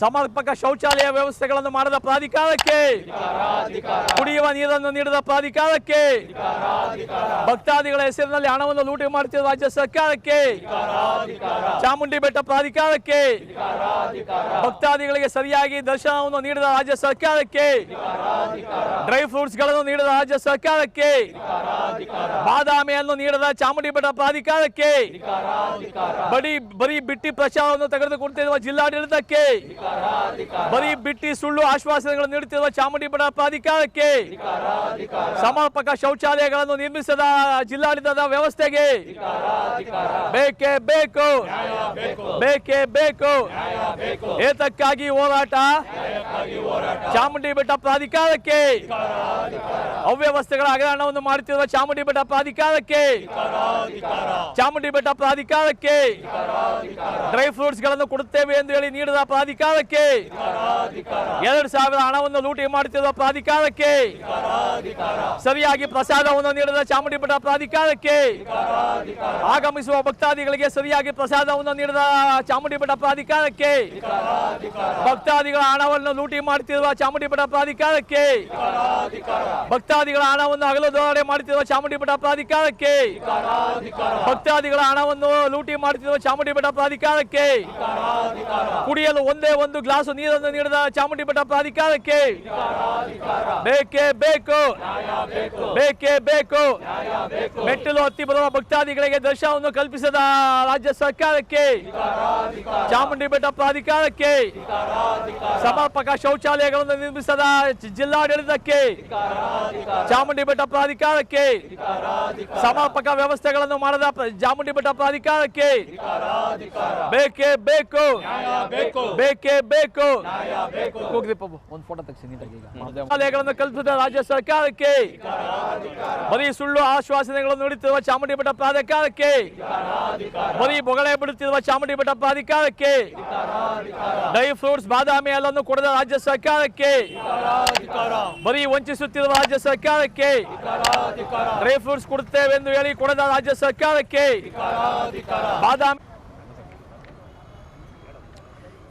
ಸಮರ್ಪಕ ಶೌಚಾಲಯ ವ್ಯವಸ್ಥೆಗಳನ್ನು ಮಾಡದ ಪ್ರಾಧಿಕಾರಕ್ಕೆ. ಕುಡಿಯುವ ನೀರನ್ನು ನೀಡದ ಪ್ರಾಧಿಕಾರಕ್ಕೆ. ಭಕ್ತಾದಿಗಳ ಹೆಸರಿನಲ್ಲಿ ಹಣವನ್ನು ಲೂಟಿ ಮಾಡುತ್ತಿರುವ ರಾಜ್ಯ ಸರ್ಕಾರಕ್ಕೆ. ಚಾಮುಂಡಿ ಬೆಟ್ಟ ಪ್ರಾಧಿಕಾರಕ್ಕೆ. ಭಕ್ತಾದಿಗಳಿಗೆ ಸರಿಯಾಗಿ ದರ್ಶನವನ್ನು ನೀಡಿದ ರಾಜ್ಯ ಸರ್ಕಾರಕ್ಕೆ. ಡ್ರೈ ಫ್ರೂಟ್ಸ್ಗಳನ್ನು ನೀಡದ ರಾಜ್ಯ ಸರ್ಕಾರಕ್ಕೆ. ಬಾದಾಮಿಯನ್ನು ನೀಡದ ಚಾಮುಂಡಿ ಬೆಟ್ಟ ಪ್ರಾಧಿಕಾರಕ್ಕೆ. ಬರೀ ಬರೀ ಬಿಟ್ಟಿ ಪ್ರಚಾರವನ್ನು ತೆಗೆದುಕೊಡ್ತಿರುವ ಜಿಲ್ಲಾಡಳಿತಕ್ಕೆ. ಬರೀ ಬಿಟ್ಟಿ ಸುಳ್ಳು ಆಶ್ವಾಸನೆಗಳನ್ನು ನೀಡುತ್ತಿರುವ ಚಾಮುಂಡಿ ಬಡ ಪ್ರಾಧಿಕಾರಕ್ಕೆ ಸಮರ್ಪಕ ಶೌಚಾಲಯಗಳನ್ನು ನಿರ್ಮಿಸದ ಜಿಲ್ಲಾಡಳಿತದ ವ್ಯವಸ್ಥೆಗೆ ಬೇಕೇ ಬೇಕು. ಬೇಕೇ. ಬೇಕು ಏತಕ್ಕಾಗಿ ಹೋರಾಟ? ಚಾಮುಂಡಿ ಬೆಟ್ಟ ಪ್ರಾಧಿಕಾರಕ್ಕೆ ಅವ್ಯವಸ್ಥೆಗಳ ಹಗರಣವನ್ನು ಮಾಡುತ್ತಿರುವ ಚಾಮುಂಡಿ ಬೆಟ್ಟ ಪ್ರಾಧಿಕಾರಕ್ಕೆ ಚಾಮುಂಡಿ ಬೆಟ್ಟ ಪ್ರಾಧಿಕಾರಕ್ಕೆ ಡ್ರೈ ಫ್ರೂಟ್ಸ್ಗಳನ್ನು ಕೊಡುತ್ತೇವೆ ಎಂದು ಹೇಳಿ ನೀಡಿದ ಪ್ರಾಧಿಕಾರಕ್ಕೆ. ಎರಡು ಸಾವಿರ ಹಣವನ್ನು ಲೂಟಿ ಮಾಡುತ್ತಿರುವ ಪ್ರಾಧಿಕಾರಕ್ಕೆ. ಸರಿಯಾಗಿ ಪ್ರಸಾದವನ್ನು ನೀಡದ ಚಾಮುಂಡಿ ಬೆಟ್ಟ ಪ್ರಾಧಿಕಾರಕ್ಕೆ. ಆಗಮಿಸುವ ಭಕ್ತಾದಿಗಳಿಗೆ ಸರಿಯಾಗಿ ಪ್ರಸಾದವನ್ನು ನೀಡದ ಚಾಮುಂಡಿ ಬೆಟ್ಟ ಪ್ರಾಧಿಕಾರಕ್ಕೆ. ಭಕ್ತಾದಿಗಳ ಹಣವನ್ನು ಲೂಟಿ ಮಾಡುತ್ತಿರುವ ಚಾಮುಂಡಿ ಬೆಟ್ಟ ಪ್ರಾಧಿಕಾರಕ್ಕೆ. ಭಕ್ತಾದಿಗಳ ಹಣವನ್ನು ಹಗಲು ದೋರಣೆ ಮಾಡುತ್ತಿರುವ ಚಾಮುಂಡಿ ಬೆಟ್ಟ ಪ್ರಾಧಿಕಾರಕ್ಕೆ. ಭಕ್ತಾದಿಗಳ ಹಣವನ್ನು ಲೂಟಿ ಮಾಡುತ್ತಿರುವ ಚಾಮುಂಡಿ ಬೆಟ್ಟ ಪ್ರಾಧಿಕಾರಕ್ಕೆ. ಕುಡಿಯಲು ಒಂದೇ ಒಂದು ಗ್ಲಾಸ್ ನೀರನ್ನು ನೀಡಿದ ಚಾಮುಂಡಿ ಬೆಟ್ಟ ಪ್ರಾಧಿಕಾರಕ್ಕೆ ಬೇಕೇ ಬೇಕು. ಬೇಕೇ ಬೇಕು. ಮೆಟ್ಟಿಲು ಹತ್ತಿ ಬರುವ ಭಕ್ತಾದಿಗಳಿಗೆ ದರ್ಶನವನ್ನು ಕಲ್ಪಿಸದ ರಾಜ್ಯ ಸರ್ಕಾರಕ್ಕೆ. ಚಾಮುಂಡಿ ಬೆಟ್ಟ ಪ್ರಾಧಿಕಾರಕ್ಕೆ ಸಮರ್ಪಕ ಶೌಚಾಲಯಗಳನ್ನು ನಿರ್ಮಿಸದ ಜಿಲ್ಲಾಡಳಿತಕ್ಕೆ. ಚಾಮುಂಡಿ ಬೆಟ್ಟ ಪ್ರಾಧಿಕಾರಕ್ಕೆ ಸಮರ್ಪಕ ವ್ಯವಸ್ಥೆಗಳನ್ನು ಮಾಡದ ಚಾಮುಂಡಿ ಬೆಟ್ಟ ಪ್ರಾಧಿಕಾರಕ್ಕೆ ಬೇಕೇ ಬೇಕು. ಬೇಕೇ. ಬೇಕು ಹೋಗ್ರಿ ಪ್ರಭು ಒಂದು ಫೋಟೋ ತೆಗ್ಸಿ ನೀಟಾಗಿ ಈಗ. ಕಲ್ಪಿಸಿದ ರಾಜ್ಯ ಸರ್ಕಾರಕ್ಕೆ ಬರೀ ಸುಳ್ಳು ಆಶ್ವಾಸನೆಗಳನ್ನು ನೀಡುತ್ತಿರುವ ಚಾಮುಂಡಿ ಬೆಟ್ಟ ಪ್ರಾಧಿಕಾರಕ್ಕೆ ಬರೀ ಬೊಗಳೆ ಬಿಡುತ್ತಿರುವ ಚಾಮುಂಡಿ ಬೆಟ್ಟ ಪ್ರಾಧಿಕಾರಕ್ಕೆ ಡ್ರೈ ಫ್ರೂಟ್ಸ್ ಬಾದಾಮಿ ಎಲ್ಲನ್ನು ಕೊಡದ ರಾಜ್ಯ ಸರ್ಕಾರಕ್ಕೆ ಬರೀ ವಂಚಿಸುತ್ತಿರುವ ರಾಜ್ಯ ಸರ್ಕಾರಕ್ಕೆ ಡ್ರೈ ಫ್ರೂಟ್ಸ್ ಕೊಡುತ್ತೇವೆ ಎಂದು ಹೇಳಿ ಕೊಡದ ರಾಜ್ಯ ಸರ್ಕಾರಕ್ಕೆ ಬಾದಾಮಿ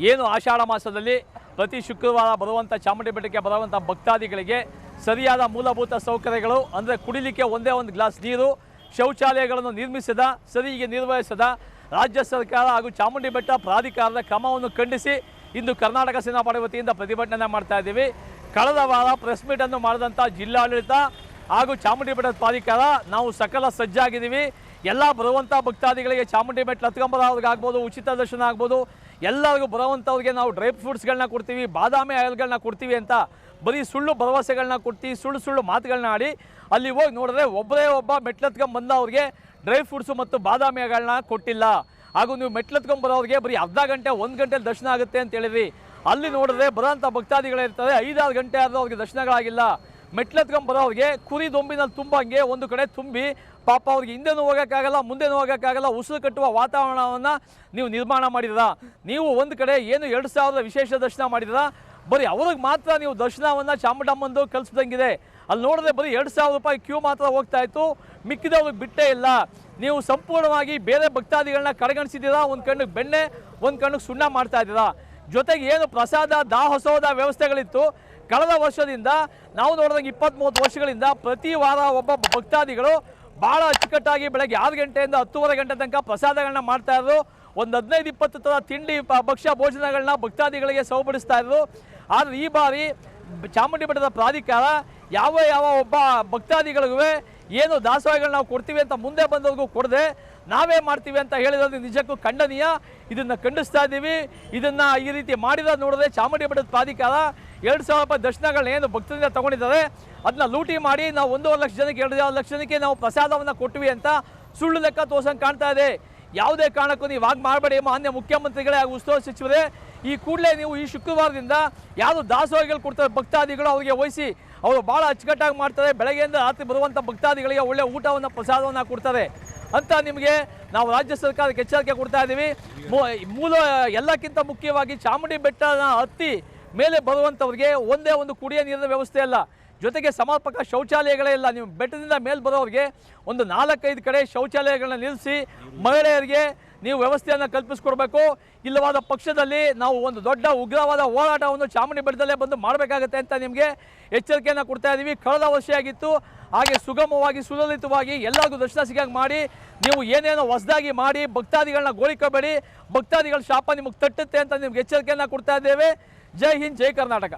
ಏನು ಆಷಾಢ ಮಾಸದಲ್ಲಿ ಪ್ರತಿ ಶುಕ್ರವಾರ ಬರುವಂಥ ಚಾಮುಂಡಿ ಬೆಟ್ಟಕ್ಕೆ ಬರುವಂಥ ಭಕ್ತಾದಿಗಳಿಗೆ ಸರಿಯಾದ ಮೂಲಭೂತ ಸೌಕರ್ಯಗಳು, ಅಂದರೆ ಕುಡಿಲಿಕ್ಕೆ ಒಂದೇ ಒಂದು ಗ್ಲಾಸ್ ನೀರು, ಶೌಚಾಲಯಗಳನ್ನು ನಿರ್ಮಿಸದ ಸರಿಗೆ ನಿರ್ವಹಿಸದ ರಾಜ್ಯ ಸರ್ಕಾರ ಹಾಗೂ ಚಾಮುಂಡಿ ಬೆಟ್ಟ ಪ್ರಾಧಿಕಾರದ ಕ್ರಮವನ್ನು ಖಂಡಿಸಿ ಇಂದು ಕರ್ನಾಟಕ ಸೇನಾ ಪಡೆ ವತಿಯಿಂದ ಪ್ರತಿಭಟನೆ ಮಾಡ್ತಾ ಇದ್ದೀವಿ. ಕಳೆದ ವಾರ ಪ್ರೆಸ್ ಮೀಟನ್ನು ಮಾಡಿದಂಥ ಜಿಲ್ಲಾಡಳಿತ ಹಾಗೂ ಚಾಮುಂಡಿ ಬೆಟ್ಟದ ಪ್ರಾಧಿಕಾರ ನಾವು ಸಕಲ ಸಜ್ಜಾಗಿದ್ದೀವಿ. ಎಲ್ಲ ಬರುವಂಥ ಭಕ್ತಾದಿಗಳಿಗೆ ಚಾಮುಂಡಿ ಬೆಟ್ಟ ಹತ್ಕೊಂಬರೋರ್ಗಾಗ್ಬೋದು ಉಚಿತ ದರ್ಶನ ಆಗ್ಬೋದು. ಎಲ್ಲರಿಗೂ ಬರುವಂಥವ್ರಿಗೆ ನಾವು ಡ್ರೈ ಫ್ರೂಟ್ಸ್ಗಳನ್ನ ಕೊಡ್ತೀವಿ, ಬಾದಾಮಿ ಆಯಿಲ್ಗಳನ್ನ ಕೊಡ್ತೀವಿ ಅಂತ ಬರೀ ಸುಳ್ಳು ಭರವಸೆಗಳನ್ನ ಕೊಡ್ತೀವಿ, ಸುಳ್ಳು ಸುಳ್ಳು ಮಾತುಗಳನ್ನ ಆಡಿ. ಅಲ್ಲಿ ಹೋಗಿ ನೋಡಿದ್ರೆ ಒಬ್ಬರೇ ಒಬ್ಬ ಮೆಟ್ಲತ್ಕೊಂಡ್ ಬಂದವ್ರಿಗೆ ಡ್ರೈ ಫ್ರೂಟ್ಸು ಮತ್ತು ಬಾದಾಮಿಗಳನ್ನ ಕೊಟ್ಟಿಲ್ಲ. ಹಾಗೂ ನೀವು ಮೆಟ್ಲತ್ಕೊಂಡ್ ಬರೋರಿಗೆ ಬರೀ ಅರ್ಧ ಗಂಟೆ, ಒಂದು ಗಂಟೆ ದರ್ಶನ ಆಗುತ್ತೆ ಅಂತ ಹೇಳಿದ್ರಿ. ಅಲ್ಲಿ ನೋಡಿದ್ರೆ ಬರೋಂಥ ಭಕ್ತಾದಿಗಳಿರ್ತಾರೆ, ಐದಾರು ಗಂಟೆ ಆದರೂ ಅವ್ರಿಗೆ ದರ್ಶನಗಳಾಗಿಲ್ಲ. ಮೆಟ್ಲೆತ್ಕೊಂಡ್ ಅವ್ರಿಗೆ ಕುರಿ ದೊಂಬಿನಲ್ಲಿ ತುಂಬಂಗೆ ಒಂದು ಕಡೆ ತುಂಬಿ ಪಾಪ ಅವ್ರಿಗೆ ಹಿಂದೆನೂ ಹೋಗೋಕ್ಕಾಗಲ್ಲ, ಮುಂದೆನೂ ಹೋಗೋಕ್ಕಾಗಲ್ಲ, ಉಸಿರು ಕಟ್ಟುವ ವಾತಾವರಣವನ್ನು ನೀವು ನಿರ್ಮಾಣ ಮಾಡಿದ್ರ? ನೀವು ಒಂದು ಕಡೆ ಏನು ಎರಡು ಸಾವಿರದ ವಿಶೇಷ ದರ್ಶನ ಮಾಡಿದ್ರ? ಬರೀ ಅವ್ರಿಗೆ ಮಾತ್ರ ನೀವು ದರ್ಶನವನ್ನು ಚಾಮುಂಡಮ್ಮಂದು ಕಲಿಸ್ದಂಗಿದೆ. ಅಲ್ಲಿ ನೋಡಿದ್ರೆ ಬರೀ ಎರಡು ಸಾವಿರ ರೂಪಾಯಿ ಕ್ಯೂ ಮಾತ್ರ ಹೋಗ್ತಾ ಇತ್ತು. ಮಿಕ್ಕಿದವ್ರಿಗೆ ಬಿಟ್ಟೇ ಇಲ್ಲ. ನೀವು ಸಂಪೂರ್ಣವಾಗಿ ಬೇರೆ ಭಕ್ತಾದಿಗಳನ್ನ ಕಡೆಗಣಿಸಿದ್ದೀರಾ ಒಂದು ಕಣ್ಣಿಗೆ ಬೆಣ್ಣೆ, ಒಂದು ಕಣ್ಣಿಗೆ ಸುಣ್ಣ ಮಾಡ್ತಾ ಇದ್ದೀರಾ? ಜೊತೆಗೆ ಏನು ಪ್ರಸಾದ ದಾಹೋತ್ಸವದ ವ್ಯವಸ್ಥೆಗಳಿತ್ತು. ಕಳೆದ ವರ್ಷದಿಂದ ನಾವು ನೋಡಿದಂಗೆ ಇಪ್ಪತ್ತ್ ಮೂವತ್ತು ವರ್ಷಗಳಿಂದ ಪ್ರತಿ ವಾರ ಒಬ್ಬ ಭಕ್ತಾದಿಗಳು ಭಾಳ ಅಚ್ಚುಕಟ್ಟಾಗಿ ಬೆಳಗ್ಗೆ ಆರು ಗಂಟೆಯಿಂದ ಹತ್ತೂವರೆ ಗಂಟೆ ತನಕ ಪ್ರಸಾದಗಳನ್ನ ಮಾಡ್ತಾ ಇದ್ರು. ಒಂದು ಹದಿನೈದು, ಇಪ್ಪತ್ತು ಥರ ತಿಂಡಿ ಭಕ್ಷ್ಯ, ಭೋಜನಗಳನ್ನ ಭಕ್ತಾದಿಗಳಿಗೆ ಸೌಪಡಿಸ್ತಾ ಇದ್ರು. ಆದರೆ ಈ ಬಾರಿ ಚಾಮುಂಡಿ ಬೆಟ್ಟದ ಪ್ರಾಧಿಕಾರ ಯಾವ ಯಾವ ಒಬ್ಬ ಭಕ್ತಾದಿಗಳಿಗೂ ಏನು ದಾಸವಾಹಿಗಳು ನಾವು ಕೊಡ್ತೀವಿ ಅಂತ ಮುಂದೆ ಬಂದವ್ರಿಗೂ ಕೊಡದೆ ನಾವೇ ಮಾಡ್ತೀವಿ ಅಂತ ಹೇಳಿರೋದು ನಿಜಕ್ಕೂ ಖಂಡನೀಯ. ಇದನ್ನ ಖಂಡಿಸ್ತಾ ಇದ್ದೀವಿ ಇದನ್ನ ಈ ರೀತಿ ಮಾಡಿದ ನೋಡಿದ್ರೆ ಚಾಮುಂಡಿ ಬೆಟ್ಟದ ಪ್ರಾಧಿಕಾರ ಎರಡು ಸಾವಿರ ರೂಪಾಯಿ ದರ್ಶನಗಳನ್ನ ಏನು ಭಕ್ತರಿಂದ ತಗೊಂಡಿದ್ದಾರೆ. ಅದನ್ನ ಲೂಟಿ ಮಾಡಿ ನಾವು ಒಂದೂವರೆ ಲಕ್ಷ ಜನಕ್ಕೆ ಎರಡು ಲಕ್ಷ ಜನಕ್ಕೆ ನಾವು ಪ್ರಸಾದವನ್ನು ಕೊಟ್ವಿ ಅಂತ ಸುಳ್ಳು ಲೆಕ್ಕ ತೋರ್ಸಂಗೆ ಕಾಣ್ತಾ ಇದೆ. ಯಾವುದೇ ಕಾರಣಕ್ಕೂ ನೀವು ಆಗ ಮಾಡಬೇಡಿ ಮಾನ್ಯ ಮುಖ್ಯಮಂತ್ರಿಗಳೇ ಹಾಗೂ ಉಸ್ತುವಾರಿ ಸಚಿವರೇ, ಈ ಕೂಡಲೇ ನೀವು ಈ ಶುಕ್ರವಾರದಿಂದ ಯಾರು ದಾಸೋಹಿಗಳು ಕೊಡ್ತಾರೆ ಭಕ್ತಾದಿಗಳು ಅವರಿಗೆ ವಹಿಸಿ ಅವರು ಭಾಳ ಅಚ್ಚುಕಟ್ಟಾಗಿ ಮಾಡ್ತಾರೆ. ಬೆಳಗ್ಗೆಯಿಂದ ರಾತ್ರಿ ಬರುವಂಥ ಭಕ್ತಾದಿಗಳಿಗೆ ಒಳ್ಳೆಯ ಊಟವನ್ನು, ಪ್ರಸಾದವನ್ನು ಕೊಡ್ತಾರೆ. ಅಂತ ನಿಮಗೆ ನಾವು ರಾಜ್ಯ ಸರ್ಕಾರಕ್ಕೆ ಎಚ್ಚರಿಕೆ ಕೊಡ್ತಾ ಇದ್ದೀವಿ. ಮೂಲ, ಎಲ್ಲಕ್ಕಿಂತ ಮುಖ್ಯವಾಗಿ ಚಾಮುಂಡಿ ಬೆಟ್ಟನ ಹತ್ತಿ ಮೇಲೆ ಬರುವಂಥವ್ರಿಗೆ ಒಂದೇ ಒಂದು ಕುಡಿಯ ನೀರಿನ ವ್ಯವಸ್ಥೆ ಅಲ್ಲ. ಜೊತೆಗೆ ಸಮರ್ಪಕ ಶೌಚಾಲಯಗಳೇ ಇಲ್ಲ. ನೀವು ಬೆಟ್ಟದಿಂದ ಮೇಲೆ ಬರೋರಿಗೆ ಒಂದು ನಾಲ್ಕೈದು ಕಡೆ ಶೌಚಾಲಯಗಳನ್ನ ನಿಲ್ಲಿಸಿ ಮಹಿಳೆಯರಿಗೆ ನೀವು ವ್ಯವಸ್ಥೆಯನ್ನು ಕಲ್ಪಿಸ್ಕೊಡ್ಬೇಕು. ಇಲ್ಲವಾದ ಪಕ್ಷದಲ್ಲಿ ನಾವು ಒಂದು ದೊಡ್ಡ ಉಗ್ರವಾದ ಹೋರಾಟವನ್ನು ಚಾಮುಂಡಿ ಬೆಟ್ಟದಲ್ಲೇ ಬಂದು ಮಾಡಬೇಕಾಗತ್ತೆ ಅಂತ ನಿಮಗೆ ಎಚ್ಚರಿಕೆಯನ್ನು ಕೊಡ್ತಾ ಇದ್ದೀವಿ ಕಳೆದ ವರ್ಷ ಆಗಿತ್ತು. ಹಾಗೆ ಸುಗಮವಾಗಿ, ಸುಲಲಿತವಾಗಿ ಎಲ್ಲರಿಗೂ ದರ್ಶನ ಸಿಗಂಗೆ ಮಾಡಿ, ನೀವು ಏನೇನೋ ಹೊಸದಾಗಿ ಮಾಡಿ, ಭಕ್ತಾದಿಗಳನ್ನ ಗೋಳಿಕೋಬೇಡಿ. ಭಕ್ತಾದಿಗಳ ಶಾಪ ನಿಮಗೆ ತಟ್ಟುತ್ತೆ ಅಂತ ನಿಮ್ಗೆ ಎಚ್ಚರಿಕೆಯನ್ನು ಕೊಡ್ತಾ ಇದ್ದೇವೆ. ಜೈ ಹಿಂದ್, ಜೈ ಕರ್ನಾಟಕ.